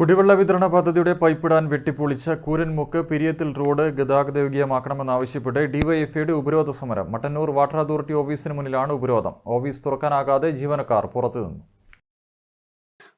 കുടിവെള്ള വിതരണ പദ്ധതിയുടെ പൈപ്പിടാൻ വെട്ടിപ്പൊളിച്ച കൂരൻമുക്ക് പിരിയത്തിൽ റോഡ് ഗതാഗതയോഗ്യമാക്കണമെന്നാവശ്യപ്പെട്ട് ഡിവൈഎഫ്ഐയുടെ ഉപരോധ സമരം. മട്ടന്നൂർ വാട്ടർ അതോറിറ്റി ഓഫീസിന് മുന്നിലാണ് ഉപരോധം. ഓഫീസ് തുറക്കാനാകാതെ ജീവനക്കാർ പുറത്തുനിന്നു.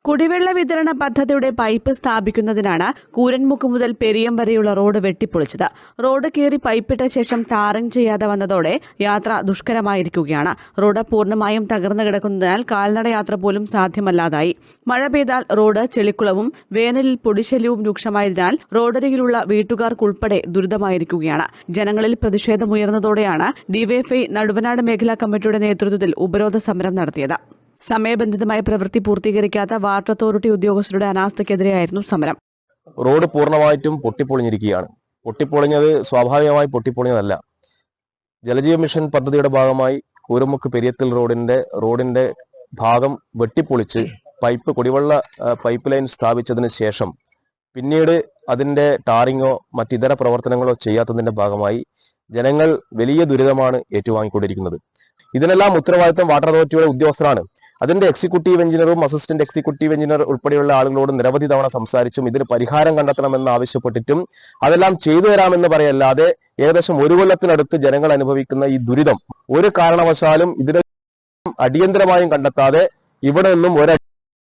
കുടിവെള്ള വിതരണ പദ്ധതിയുടെ പൈപ്പ് സ്ഥാപിക്കുന്നതിനാണ് കൂരൻമുക്ക് മുതൽ പെരിയം വരെയുള്ള റോഡ് വെട്ടിപ്പൊളിച്ചത്. റോഡ് കയറി പൈപ്പിട്ട ശേഷം ടാറിംഗ് ചെയ്യാതെ വന്നതോടെ യാത്ര ദുഷ്കരമായിരിക്കുകയാണ്. റോഡ് പൂർണമായും തകർന്നു കിടക്കുന്നതിനാൽ കാൽനട യാത്ര പോലും സാധ്യമല്ലാതായി. മഴ പെയ്താൽ റോഡ് ചെളിക്കുളവും വേനലിൽ പൊടിശല്യവും രൂക്ഷമായതിനാൽ റോഡരികിലുള്ള വീട്ടുകാർക്കുൾപ്പെടെ ദുരിതമായിരിക്കുകയാണ്. ജനങ്ങളിൽ പ്രതിഷേധമുയർന്നതോടെയാണ് ഡിവൈഎഫ്ഐ നടുവനാട് മേഖലാ കമ്മിറ്റിയുടെ നേതൃത്വത്തിൽ ഉപരോധ സമരം നടത്തിയത്. സമയബന്ധിതമായ പ്രവൃത്തി പൂർത്തീകരിക്കാത്ത വാട്ടർ അതോറിറ്റി ഉദ്യോഗസ്ഥരുടെ അനാസ്ഥക്കെതിരെയായിരുന്നു സമരം. റോഡ് പൂർണമായിട്ടും പൊട്ടിപ്പൊളിഞ്ഞിരിക്കുകയാണ്. പൊട്ടിപ്പൊളിഞ്ഞത് സ്വാഭാവികമായി പൊട്ടിപ്പൊളിഞ്ഞതല്ല. ജലജീവ മിഷൻ പദ്ധതിയുടെ ഭാഗമായി കൂരമുക്ക് പെരിയത്തിൽ റോഡിന്റെ റോഡിന്റെ ഭാഗം വെട്ടിപ്പൊളിച്ച് പൈപ്പ് കുടിവെള്ള പൈപ്പ് ലൈൻ സ്ഥാപിച്ചതിന് ശേഷം പിന്നീട് അതിന്റെ ടാറിങ്ങോ മറ്റിതര പ്രവർത്തനങ്ങളോ ചെയ്യാത്തതിന്റെ ഭാഗമായി ജനങ്ങൾ വലിയ ദുരിതമാണ് ഏറ്റുവാങ്ങിക്കൊണ്ടിരിക്കുന്നത്. ഇതിനെല്ലാം ഉത്തരവാദിത്തം വാട്ടർ അതോറിറ്റിയുടെ ഉദ്യോഗസ്ഥരാണ്. അതിന്റെ എക്സിക്യൂട്ടീവ് എഞ്ചിനീയറും അസിസ്റ്റന്റ് എക്സിക്യൂട്ടീവ് എഞ്ചിനീയർ ഉൾപ്പെടെയുള്ള ആളുകളോട് നിരവധി തവണ സംസാരിച്ചും ഇതിന് പരിഹാരം കണ്ടെത്തണമെന്ന് ആവശ്യപ്പെട്ടിട്ടും അതെല്ലാം ചെയ്തു തരാമെന്ന് പറയല്ലാതെ ഏകദേശം ഒരു കൊല്ലത്തിനടുത്ത് ജനങ്ങൾ അനുഭവിക്കുന്ന ഈ ദുരിതം ഒരു കാരണവശാലും ഇതിന് അടിയന്തരമായും കണ്ടെത്താതെ ഇവിടെ നിന്നും ഒരു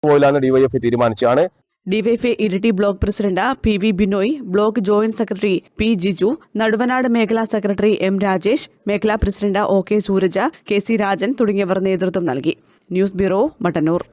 പോയില്ലാന്ന് DYF തീരുമാനിച്ചാണ് DYFI Iritty block president P V Binoy block joint secretary P Jiju Naduvanad മേഖലാ സെക്രട്ടറി എം രാജേഷ് മേഖലാ president O K Sooraj K C Rajan തുടങ്ങിയവർ നേതൃത്വം നൽകി. News bureau Mattannur.